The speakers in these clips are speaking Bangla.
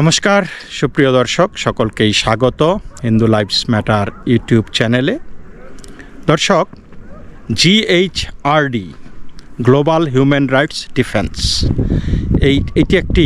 নমস্কার, সুপ্রিয় দর্শক, সকলকেই স্বাগত হিন্দু লাইভস ম্যাটার ইউটিউব চ্যানেলে। দর্শক GHRD global human rights defence এই, এটি একটি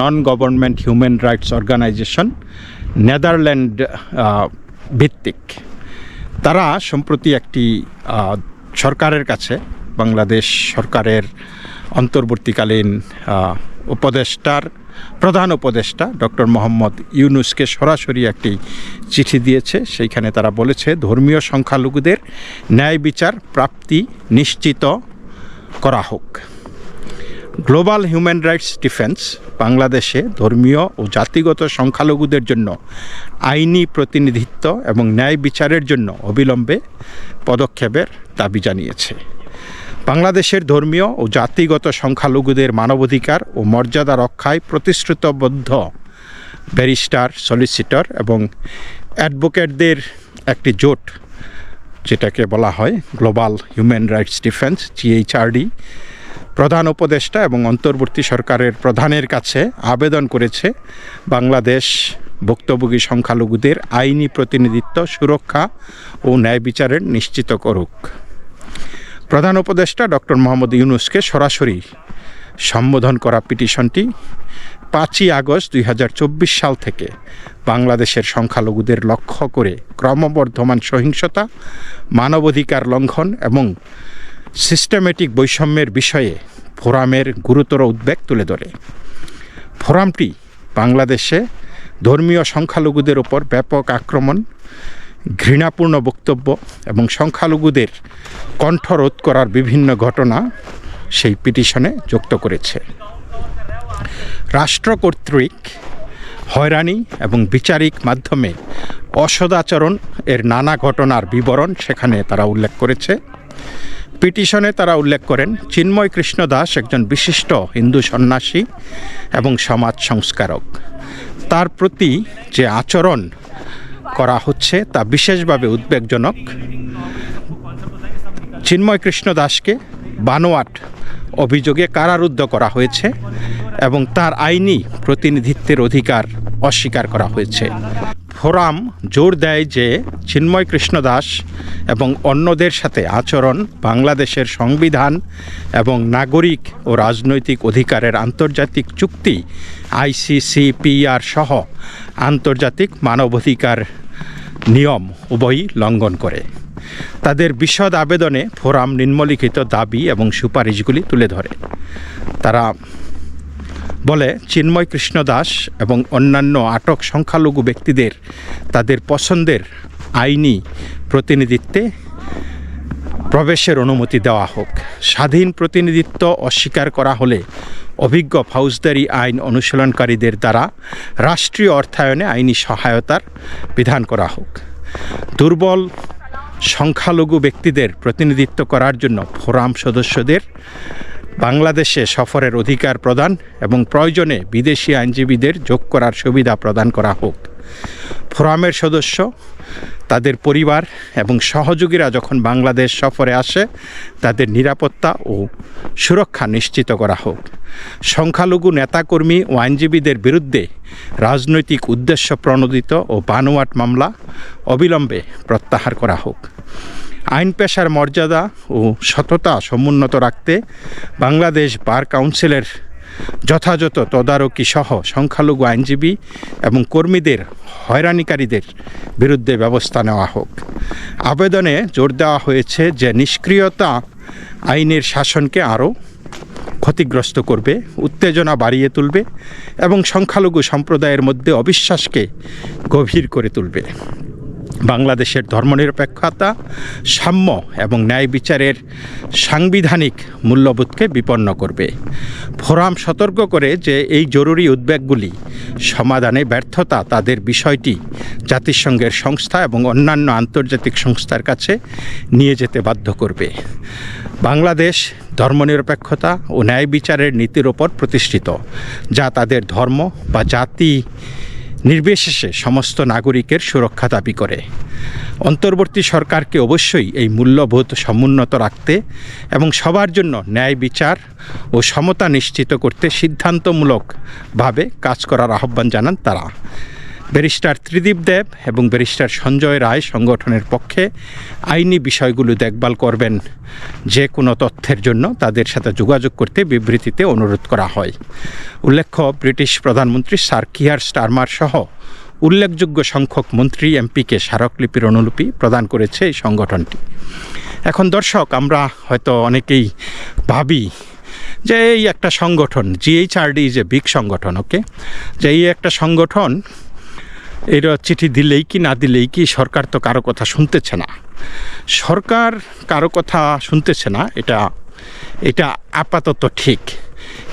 non government human rights organisation Netherland ভিত্তিক। তারা সম্প্রতি একটি সরকারের কাছে, বাংলাদেশ সরকারের অন্তর্বর্তীকালীন উপদেষ্টার প্রধান উপদেষ্টা ডক্টর মোহাম্মদ ইউনুসকে সরাসরি একটি চিঠি দিয়েছে। সেইখানে তারা বলেছে, ধর্মীয় সংখ্যালঘুদের ন্যায় বিচার প্রাপ্তি নিশ্চিত করা হোক। গ্লোবাল হিউম্যান রাইটস ডিফেন্স বাংলাদেশে ধর্মীয় ও জাতিগত সংখ্যালঘুদের জন্য আইনি প্রতিনিধিত্ব এবং ন্যায় বিচারের জন্য অবিলম্বে পদক্ষেপের দাবি জানিয়েছে। বাংলাদেশের ধর্মীয় ও জাতিগত সংখ্যালঘুদের মানবাধিকার ও মর্যাদা রক্ষায় প্রতিশ্রুতবদ্ধ ব্যারিস্টার সলিসিটর এবং অ্যাডভোকেটদের একটি জোট, যেটাকে বলা হয় global human rights defence GHRD প্রধান উপদেষ্টা এবং অন্তর্বর্তী সরকারের প্রধানের কাছে আবেদন করেছে বাংলাদেশ ভুক্তভোগী সংখ্যালঘুদের আইনি প্রতিনিধিত্ব, সুরক্ষা ও ন্যায় বিচারের নিশ্চিত করুক। প্রধান উপদেষ্টা ডক্টর মোহাম্মদ ইউনুসকে সরাসরি সম্বোধন করা পিটিশনটি পাঁচই আগস্ট দুই হাজার চব্বিশ সাল থেকে বাংলাদেশের সংখ্যালঘুদের লক্ষ্য করে ক্রমবর্ধমান সহিংসতা, মানবাধিকার লঙ্ঘন এবং সিস্টেমেটিক বৈষম্যের বিষয়ে ফোরামের গুরুতর উদ্বেগ তুলে ধরে। ফোরামটি বাংলাদেশে ধর্মীয় সংখ্যালঘুদের ওপর ব্যাপক আক্রমণ ঘৃণাপূর্ণ বক্তব্য এবং সংখ্যালঘুদের কণ্ঠরোধ করার বিভিন্ন ঘটনা সেই পিটিশনে যুক্ত করেছে। রাষ্ট্র কর্তৃক হয়রানি এবং বিচারিক মাধ্যমে অসদাচরণ এর নানা ঘটনার বিবরণ সেখানে তারা উল্লেখ করেছে। পিটিশনে তারা উল্লেখ করেন, চিন্ময় কৃষ্ণ দাস একজন বিশিষ্ট হিন্দু সন্ন্যাসী এবং সমাজ সংস্কারক। তার প্রতি যে আচরণ হচ্ছে তা বিশেষভাবে উদ্বেগজনক। চিন্ময় কৃষ্ণ দাসকে বানোয়াট অভিযোগে কারারুদ্ধ করা হয়েছে এবং তার আইনি প্রতিনিধিত্বের অধিকার অস্বীকার করা হয়েছে। ফোরাম জোর দেয় যে চিন্ময় কৃষ্ণ দাস এবং অন্যদের সাথে আচরণ, বাংলাদেশের সংবিধান এবং নাগরিক ও রাজনৈতিক অধিকারের আন্তর্জাতিক চুক্তি, আইসিসিপিআর সহ আন্তর্জাতিক মানবাধিকার নিয়ম উভয়ই লঙ্ঘন করে। তাদের বিশদ আবেদনে ফোরাম নিম্নলিখিত দাবি এবং সুপারিশগুলি তুলে ধরে। তারা বলে, চিন্ময় কৃষ্ণ দাস এবং অন্যান্য আটক সংখ্যালঘু ব্যক্তিদের তাদের পছন্দের আইনি প্রতিনিধিত্বে প্রবেশের অনুমতি দেওয়া হোক। স্বাধীন প্রতিনিধিত্ব অস্বীকার করা হলে অভিজ্ঞ ফৌজদারি আইন অনুশীলনকারীদের দ্বারা রাষ্ট্রীয় অর্থায়নে আইনি সহায়তার বিধান করা হোক। দুর্বল, সংখ্যালঘু ব্যক্তিদের প্রতিনিধিত্ব করার জন্য ফোরাম সদস্যদের বাংলাদেশে সফরের অধিকার প্রদান এবং প্রয়োজনে বিদেশি আইনজীবীদের যোগ করার সুবিধা প্রদান করা হোক। ফোরামের সদস্য তাদের পরিবার এবং সহযোগীরা যখন বাংলাদেশ সফরে আসে, তাদের নিরাপত্তা ও সুরক্ষা নিশ্চিত করা হোক। সংখ্যালঘু নেতাকর্মী ও আইনজীবীদের বিরুদ্ধে রাজনৈতিক উদ্দেশ্য প্রণোদিত ও বানোয়াট মামলা অবিলম্বে প্রত্যাহার করা হোক। আইন পেশার মর্যাদা ও সততা সমুন্নত রাখতে বাংলাদেশ বার কাউন্সিলের যথাযথ তদারকি সহ সংখ্যালঘু আইনজীবী এবং কর্মীদের হয়রানিকারীদের বিরুদ্ধে ব্যবস্থা নেওয়া হোক। আবেদনে জোর দেওয়া হয়েছে যে নিষ্ক্রিয়তা আইনের শাসনকে আরও ক্ষতিগ্রস্ত করবে, উত্তেজনা বাড়িয়ে তুলবে এবং সংখ্যালঘু সম্প্রদায়ের মধ্যে অবিশ্বাসকে গভীর করে তুলবে। বাংলাদেশের ধর্মনিরপেক্ষতা, সাম্য এবং ন্যায় বিচারের সাংবিধানিক মূল্যবোধকে বিপন্ন করবে। ফোরাম সতর্ক করে যে এই জরুরি উদ্বেগগুলি, সমাধানে ব্যর্থতা তাদের বিষয়টি জাতিসংঘের সংস্থা এবং অন্যান্য আন্তর্জাতিক সংস্থার কাছে নিয়ে যেতে বাধ্য করবে। বাংলাদেশ ধর্মনিরপেক্ষতা ও ন্যায় বিচারের নীতির ওপর প্রতিষ্ঠিত, যা তাদের ধর্ম বা জাতি নির্বিশেষে সমস্ত নাগরিকের সুরক্ষা দাবি করে। অন্তর্বর্তী সরকারকে অবশ্যই এই মূল্যবোধ সমুন্নত রাখতে এবং সবার জন্য ন্যায় বিচার ও সমতা নিশ্চিত করতে সিদ্ধান্তমূলকভাবে কাজ করার আহ্বান জানান তারা। ব্যারিস্টার ত্রিদীপ দেব এবং ব্যারিস্টার সঞ্জয় রায় সংগঠনের পক্ষে আইনি বিষয়গুলো দেখভাল করবেন। যে কোনো তথ্যের জন্য তাদের সাথে যোগাযোগ করতে বিবৃতিতে অনুরোধ করা হয়। উল্লেখ্য, ব্রিটিশ প্রধানমন্ত্রী স্যার কিয়ার স্টারমার সহ উল্লেখযোগ্য সংখ্যক মন্ত্রী এমপিকে স্মারকলিপির অনুলিপি প্রদান করেছে এই সংগঠনটি। এখন দর্শক, আমরা হয়তো অনেকেই ভাবি যে এই একটা সংগঠন জিএইচআরডি ইজ এ বিগ সংগঠন ওকে যে এই একটা সংগঠন এর চিঠি দিলেই কি, না দিলেই কি, সরকার তো কারও কথা শুনতেছে না। সরকার কারও কথা শুনতেছে না, এটা এটা আপাতত ঠিক।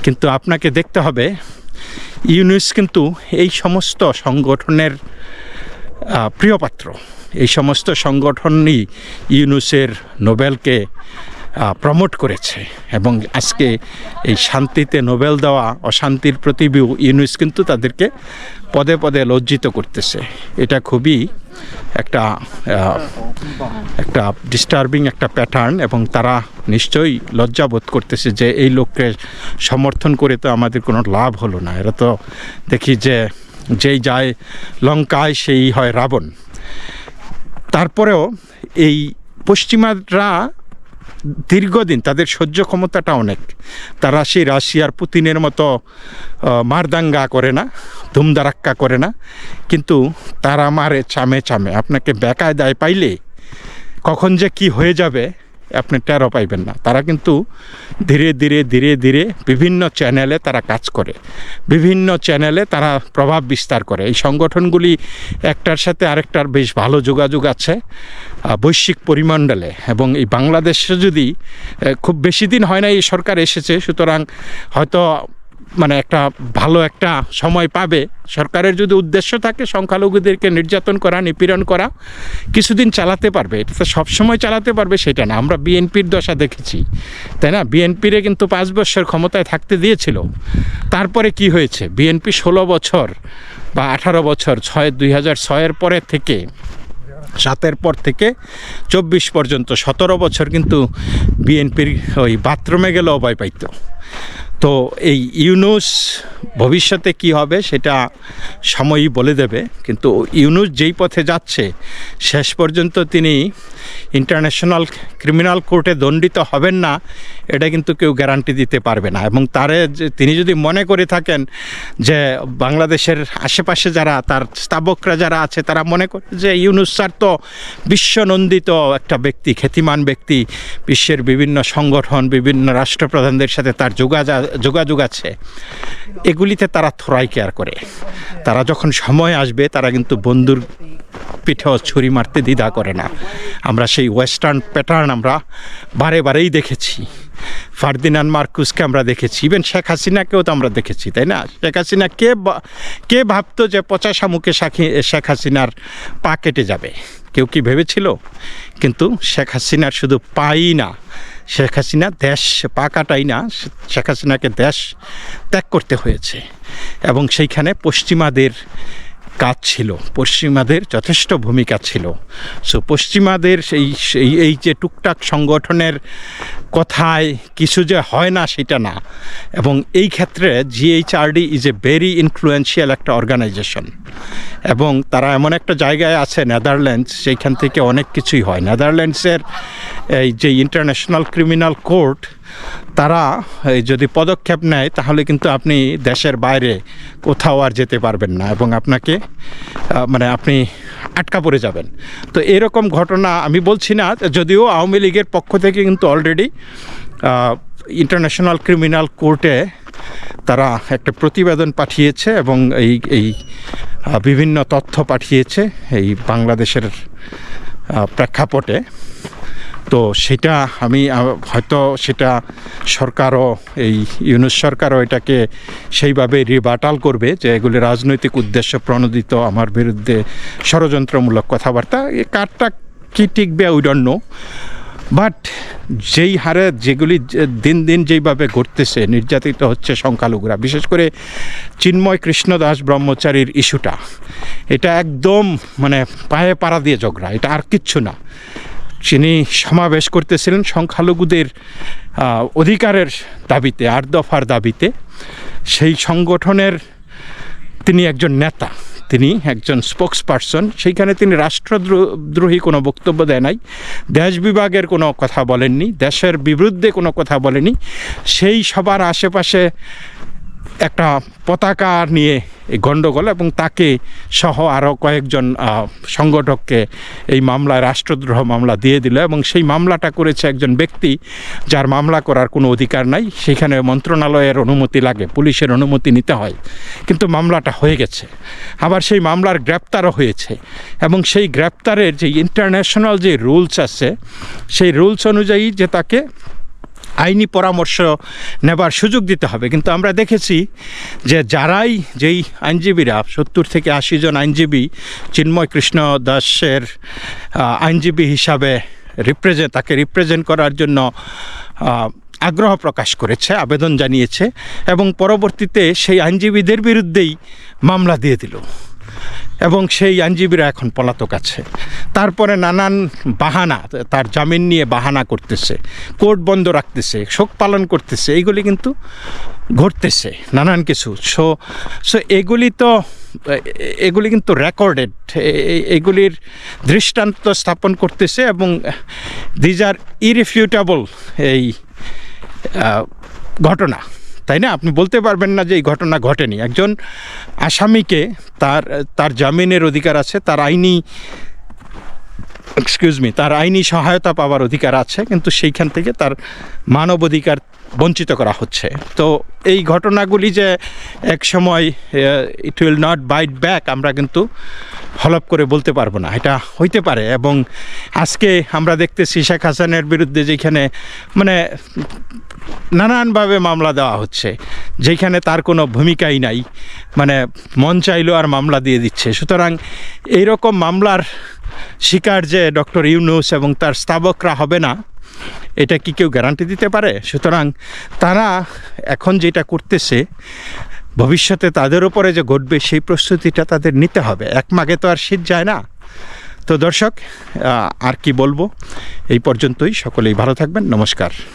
কিন্তু আপনাকে দেখতে হবে, ইউনিস কিন্তু এই সমস্ত সংগঠনের প্রিয়পাত্র। এই সমস্ত সংগঠনই ইউনুসের নোবেলকে প্রমোট করেছে। এবং আজকে এই শান্তিতে নোবেল দেওয়া, অশান্তির প্রতি ইউনুস কিন্তু তাদেরকে পদে পদে লজ্জিত করতেছে। এটা খুবই একটা একটা ডিস্টার্বিং একটা প্যাটার্ন এবং তারা নিশ্চয়ই লজ্জাবোধ করতেছে যে এই লোককে সমর্থন করে তো আমাদের কোনো লাভ হলো না। এরা তো দেখি যে যেই যায় লঙ্কায় সেই হয় রাবণ। তারপরেও এই পশ্চিমারা দীর্ঘদিন তাদের সহ্য ক্ষমতাটা অনেক। তারা সেই রাশিয়ার পুতিনের মতো মারদাঙ্গা করে না, ধুমধারাক্কা করে না। কিন্তু তারা মারে চামে চামে। আপনাকে বেকায় দায় পাইলে কখন যে কি হয়ে যাবে আপনি টেরো পাইবেন না। তারা কিন্তু ধীরে ধীরে ধীরে ধীরে বিভিন্ন চ্যানেলে তারা কাজ করে। বিভিন্ন চ্যানেলে তারা প্রভাব বিস্তার করে। এই সংগঠনগুলি একটার সাথে আরেকটার বেশ ভালো যোগাযোগ আছে বৈশ্বিক পরিমণ্ডলে। এবং এই বাংলাদেশে যদি খুব বেশি দিন হয় না এই সরকার এসেছে, সুতরাং হয়তো মানে একটা ভালো একটা সময় পাবে। সরকারের যদি উদ্দেশ্য থাকে সংখ্যালঘুদেরকে নির্যাতন করা, নিপীড়ন করা, কিছুদিন চালাতে পারবে। এটা তো সবসময় চালাতে পারবে সেটা না। আমরা বিএনপির দশা দেখেছি, তাই না? বিএনপিরে কিন্তু পাঁচ বছর ক্ষমতায় থাকতে দিয়েছিল। তারপরে কি হয়েছে? বিএনপি ষোলো বছর বা আঠারো বছর, ছয়, দুই হাজার ছয়ের পরে থেকে, সাতের পর থেকে চব্বিশ পর্যন্ত সতেরো বছর কিন্তু বিএনপির ওই বাথরুমে গেলেও ভয় পাইতো। তো এই ইউনুস ভবিষ্যতে কি হবে সেটা সময়ই বলে দেবে। কিন্তু ইউনুস যেই পথে যাচ্ছে, শেষ পর্যন্ত তিনি ইন্টারন্যাশনাল ক্রিমিনাল কোর্টে দণ্ডিত হবেন না, এটা কিন্তু কেউ গ্যারান্টি দিতে পারবে না। এবং তারে তিনি যদি মনে করে থাকেন যে বাংলাদেশের আশেপাশে যারা, তার স্থাবকরা যারা আছে, তারা মনে করে যে ইউনুস স্যার তো বিশ্বনন্দিত একটা ব্যক্তি, খ্যাতিমান ব্যক্তি, বিশ্বের বিভিন্ন সংগঠন, বিভিন্ন রাষ্ট্রপ্রধানদের সাথে তার যোগাযোগ যোগাযোগ আছে। এগুলিতে তারা থ্রাই কেয়ার করে। তারা যখন সময় আসবে, তারা কিন্তু বন্ধুর পিঠেও ছুরি মারতে দ্বিধা করে না। আমরা সেই ওয়েস্টার্ন প্যাটার্ন আমরা বারে বারেই দেখেছি। ফার্দিনান মার্কুসকে আমরা দেখেছি। ইভেন শেখ হাসিনাকেও তো আমরা দেখেছি, তাই না? শেখ হাসিনা কে কে ভাবতো যে পচা শামুকে শাখি, শেখ হাসিনার পা কেটে যাবে? কেউ কি ভেবেছিল? কিন্তু শেখ হাসিনার শুধু পাই না শেখ হাসিনা দেশ পা কাটাই না, শেখ হাসিনাকে দেশ ত্যাগ করতে হয়েছে। এবং সেইখানে পশ্চিমাদের কাজ ছিল, পশ্চিমাদের যথেষ্ট ভূমিকা ছিল। সো পশ্চিমাদের সেই সেই, এই যে টুকটাক সংগঠনের কথায় কিছু যে হয় না, সেটা না। এবং এই ক্ষেত্রে GHRD is a very influential একটা অর্গানাইজেশন এবং তারা এমন একটা জায়গায় আছে নেদারল্যান্ডস সেইখান থেকে অনেক কিছুই হয়। নেদারল্যান্ডসের এই যে ইন্টারন্যাশনাল ক্রিমিনাল কোর্ট তারা যদি পদক্ষেপ নেয়, তাহলে কিন্তু আপনি দেশের বাইরে কোথাও আর যেতে পারবেন না এবং আপনাকে মানে আপনি আটকা পড়ে যাবেন। তো এরকম ঘটনা আমি বলছি না, যদিও আওয়ামী লীগের পক্ষ থেকে কিন্তু অলরেডি ইন্টারন্যাশনাল ক্রিমিনাল কোর্টে তারা একটা প্রতিবেদন পাঠিয়েছে এবং এই এই বিভিন্ন তথ্য পাঠিয়েছে এই বাংলাদেশের প্রেক্ষাপটে। তো সেটা আমি হয়তো সেটা সরকারও, এই ইউনুস সরকারও এটাকে সেইভাবে রিবাটাল করবে যে এগুলি রাজনৈতিক উদ্দেশ্য প্রণোদিত আমার বিরুদ্ধে ষড়যন্ত্রমূলক কথাবার্তা। এ কারটা কি টিকবে উই ডোন্ট বাট যেই হারে যেগুলি দিন দিন যেইভাবে ঘটতেছে, নির্যাতিত হচ্ছে সংখ্যালঘুরা, বিশেষ করে চিন্ময় কৃষ্ণদাস ব্রহ্মচারীর ইস্যুটা, এটা একদম মানে পায়ে পাড়া দিয়ে ঝগড়া, এটা আর কিচ্ছু না। তিনি সমাবেশ করতেছিলেন সংখ্যালঘুদের অধিকারের দাবিতে, আট দফার দাবিতে, সেই সংগঠনের তিনি একজন নেতা, তিনি একজন স্পোক্স পারসন সেইখানে তিনি রাষ্ট্রদ্রোহী কোনো বক্তব্য দেয় নাই, দেশ বিভাগের কোনো কথা বলেননি, দেশের বিরুদ্ধে কোনো কথা বলেনি, সেই সবার আশেপাশে একটা পতাকা নিয়ে এই গণ্ডগোল এবং তাকে সহ আরও কয়েকজন সংগঠককে এই মামলায়, রাষ্ট্রদ্রোহ মামলা দিয়ে দিল এবং সেই মামলাটা করেছে একজন ব্যক্তি যার মামলা করার কোনো অধিকার নাই। সেখানে মন্ত্রণালয়ের অনুমতি লাগে, পুলিশের অনুমতি নিতে হয়। কিন্তু মামলাটা হয়ে গেছে। আবার সেই মামলার গ্রেপ্তারও হয়েছে এবং সেই গ্রেপ্তারের যে ইন্টারন্যাশনাল যে রুলস আছে, সেই রুলস অনুযায়ী যে তাকে আইনি পরামর্শ নেবার সুযোগ দিতে হবে। কিন্তু আমরা দেখেছি যে যারাই যেই আইনজীবীরা, সত্তর থেকে আশি জন আইনজীবী চিন্ময় কৃষ্ণ দাসের আইনজীবী হিসাবে রিপ্রেজেন্ট তাকে রিপ্রেজেন্ট করার জন্য আগ্রহ প্রকাশ করেছে, আবেদন জানিয়েছে এবং পরবর্তীতে সেই আইনজীবীদের বিরুদ্ধেই মামলা দিয়ে দিল। এবং সেই আইনজীবীরা এখন পলাতক আছে। তারপরে নানান বাহানা, তার জামিন নিয়ে বাহানা করতেছে, কোর্ট বন্ধ রাখতেছে, শোক পালন করতেছে, এইগুলি কিন্তু ঘটতেছে, নানান কিছু। সো সো এগুলি তো, এগুলি কিন্তু রেকর্ডেড এগুলির দৃষ্টান্ত স্থাপন করতেছে এবং দিজ আর ইরিফিউটেবল এই ঘটনা। তাই না? আপনি বলতে পারবেন না যে এই ঘটনা ঘটেনি। একজন আসামিকে তার তার জামিনের অধিকার আছে, তার আইনি এক্সকিউজ মি তার আইনি সহায়তা পাওয়ার অধিকার আছে, কিন্তু সেইখান থেকে তার মানব অধিকার বঞ্চিত করা হচ্ছে। তো এই ঘটনাগুলি যে এক সময় it will not bite back আমরা কিন্তু হলপ করে বলতে পারব না, এটা হইতে পারে। এবং আজকে আমরা দেখতেছি শেখ হাসানের বিরুদ্ধে যেখানে মানে নানানভাবে মামলা দেওয়া হচ্ছে, যেখানে তার কোনো ভূমিকাই নাই মানে মন চাইলো আর মামলা দিয়ে দিচ্ছে। সুতরাং এইরকম মামলার শিকার যে ডক্টর ইউনুস এবং তার স্তাবকরা হবে না, এটা কি কেউ গ্যারান্টি দিতে পারে? সুতরাং তারা এখন যেটা করতেছে ভবিষ্যতে তাদের উপরে যে ঘটবে, সেই প্রস্তুতিটা তাদের নিতে হবে। এক মাগে তো আর শীত যায় না। তো দর্শক আর কি বলব? এই পর্যন্তই। সকলেই ভালো থাকবেন। নমস্কার।